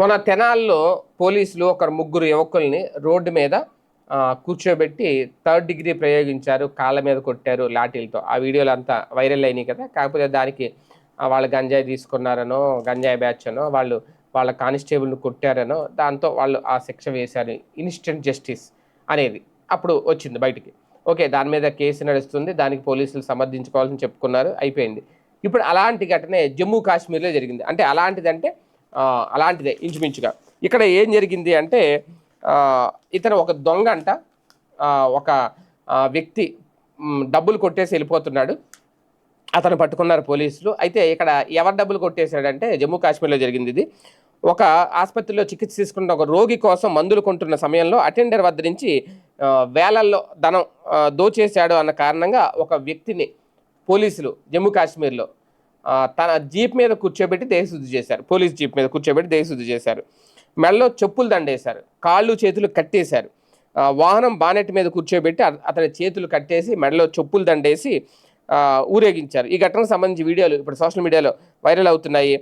మన తెనాల్లో పోలీసులు ఒక ముగ్గురు యువకుల్ని రోడ్డు మీద కూర్చోబెట్టి థర్డ్ డిగ్రీ ప్రయోగించారు కాళ్ళ మీద కొట్టారు లాఠీలతో. ఆ వీడియోలు అంతా వైరల్ అయినాయి కదా. కాకపోతే దానికి వాళ్ళు గంజాయి తీసుకున్నారనో గంజాయి బ్యాచ్ అనో వాళ్ళు వాళ్ళ కానిస్టేబుల్ని కొట్టారనో దాంతో వాళ్ళు ఆ శిక్ష వేశారు. ఇన్స్టెంట్ జస్టిస్ అనేది అప్పుడు వచ్చింది బయటికి. ఓకే దాని మీద కేసు నడుస్తుంది దానికి పోలీసులు సమర్థించుకోవాలని చెప్పుకున్నారు అయిపోయింది. ఇప్పుడు అలాంటి ఘటనే జమ్మూ కాశ్మీర్లో జరిగింది. అంటే అలాంటిదంటే అలాంటిదే ఇంచుమించుగా. ఇక్కడ ఏం జరిగింది అంటే ఇతను ఒక దొంగ అంట ఒక వ్యక్తి డబ్బులు కొట్టేసి వెళ్ళిపోతున్నాడు. అతను పట్టుకున్నారు పోలీసులు. అయితే ఇక్కడ ఎవరు డబ్బులు కొట్టేశాడంటే జమ్మూ కాశ్మీర్లో జరిగింది ఇది. ఒక ఆసుపత్రిలో చికిత్స తీసుకున్న ఒక రోగి కోసం మందులు కొంటున్న సమయంలో అటెండర్ వద్ద నుంచి వేలల్లో ధనం దోచేశాడు అన్న కారణంగా ఒక వ్యక్తిని పోలీసులు జమ్మూ కాశ్మీర్లో తన జీప్ మీద కూర్చోబెట్టి దేహశుద్ధి చేశారు. పోలీస్ జీప్ మీద కూర్చోబెట్టి దేహశుద్ధి చేశారు. మెడలో చెప్పులు దండేశారు. కాళ్ళు చేతులు కట్టేశారు. వాహనం బానెట్ మీద కూర్చోబెట్టి అతని చేతులు కట్టేసి మెడలో చెప్పులు దండేసి ఊరేగించారు. ఈ ఘటనకు సంబంధించి వీడియోలు ఇప్పుడు సోషల్ మీడియాలో వైరల్ అవుతున్నాయి.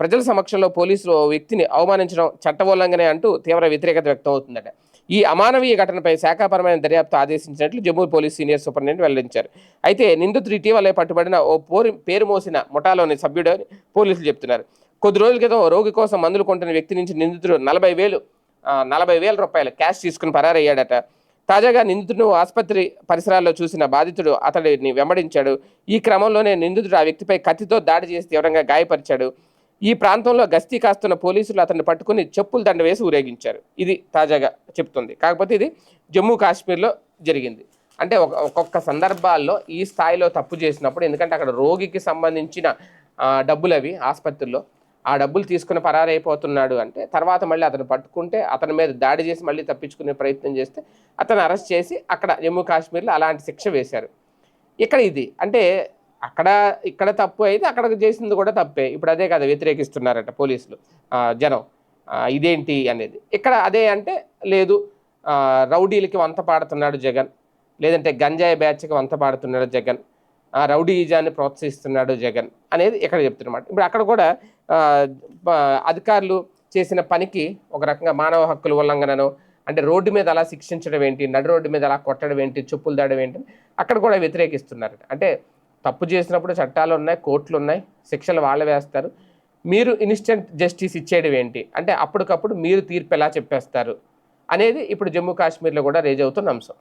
ప్రజల సమక్షంలో పోలీసులు వ్యక్తిని అవమానించడం చట్టోల్లంఘనే అంటూ తీవ్ర వ్యతిరేకత వ్యక్తం అవుతుందట. ఈ అమానవీయ ఘటనపై శాఖాపరమైన దర్యాప్తు ఆదేశించినట్లు జమ్మూ పోలీస్ సీనియర్ సూపరింటెండెంట్ వెల్లడించారు. అయితే నిందితుడు ఇటీవలే పట్టుబడిన ఓ పోరి పేరు మోసిన ముఠాలోని సభ్యుడు అని పోలీసులు చెప్తున్నారు. కొద్ది రోజుల క్రితం రోగి కోసం మందులు కొంటున్న వ్యక్తి నుంచి నిందితుడు నలభై వేలు నలభై వేల రూపాయలు క్యాష్ తీసుకుని పరారయ్యాడట. తాజాగా నిందితుడు ఆసుపత్రి పరిసరాల్లో చూసిన బాధితుడు అతడిని వెంబడించాడు. ఈ క్రమంలోనే నిందితుడు ఆ వ్యక్తిపై కత్తితో దాడి చేసి తీవ్రంగా గాయపరిచాడు. ఈ ప్రాంతంలో గస్తీ కాస్తున్న పోలీసులు అతన్ని పట్టుకుని చెప్పులు దండ వేసి ఊరేగించారు. ఇది తాజాగా చెప్తుంది. కాకపోతే ఇది జమ్మూ కాశ్మీర్లో జరిగింది. అంటే ఒక్కొక్క సందర్భాల్లో ఈ స్థాయిలో తప్పు చేసినప్పుడు ఎందుకంటే అక్కడ రోగికి సంబంధించిన డబ్బులు అవి ఆసుపత్రిలో ఆ డబ్బులు తీసుకుని పరారైపోతున్నాడు అంటే తర్వాత మళ్ళీ అతను పట్టుకుంటే అతని మీద దాడి చేసి మళ్ళీ తప్పించుకునే ప్రయత్నం చేస్తే అతను అరెస్ట్ చేసి అక్కడ జమ్మూ కాశ్మీర్లో అలాంటి శిక్ష వేశారు. ఇక్కడ ఇది అంటే అక్కడ ఇక్కడ తప్పు అయితే అక్కడ చేసింది కూడా తప్పే. ఇప్పుడు అదే కదా వ్యతిరేకిస్తున్నారట పోలీసులు. జనం. ఇదేంటి అనేది. ఇక్కడ అదే అంటే లేదు రౌడీలకి వంత పాడుతున్నాడు జగన్. లేదంటే గంజాయి బ్యాచ్కి వంత పాడుతున్నాడు జగన్. రౌడీజాన్ని ప్రోత్సహిస్తున్నాడు జగన్ అనేది ఇక్కడ చెప్తున్నమాట. ఇప్పుడు అక్కడ కూడా అధికారులు చేసిన పనికి ఒక రకంగా మానవ హక్కుల ఉల్లంఘనను అంటే రోడ్డు మీద అలా శిక్షించడం ఏంటి నడు రోడ్డు మీద అలా కొట్టడం ఏంటి చెప్పులు దాడడం ఏంటి అక్కడ కూడా వ్యతిరేకిస్తున్నారు అంటే తప్పు చేసినప్పుడు చట్టాలు ఉన్నాయి కోర్టులు ఉన్నాయి శిక్షలు వాళ్ళు వేస్తారు. మీరు ఇన్స్టెంట్ జస్టిస్ ఇచ్చేయడం ఏంటి? అంటే అప్పటికప్పుడు మీరు తీర్పు ఎలా చెప్పేస్తారు? అనేది ఇప్పుడు జమ్మూ కాశ్మీర్లో కూడా రేజ్ అవుతున్న అంశం.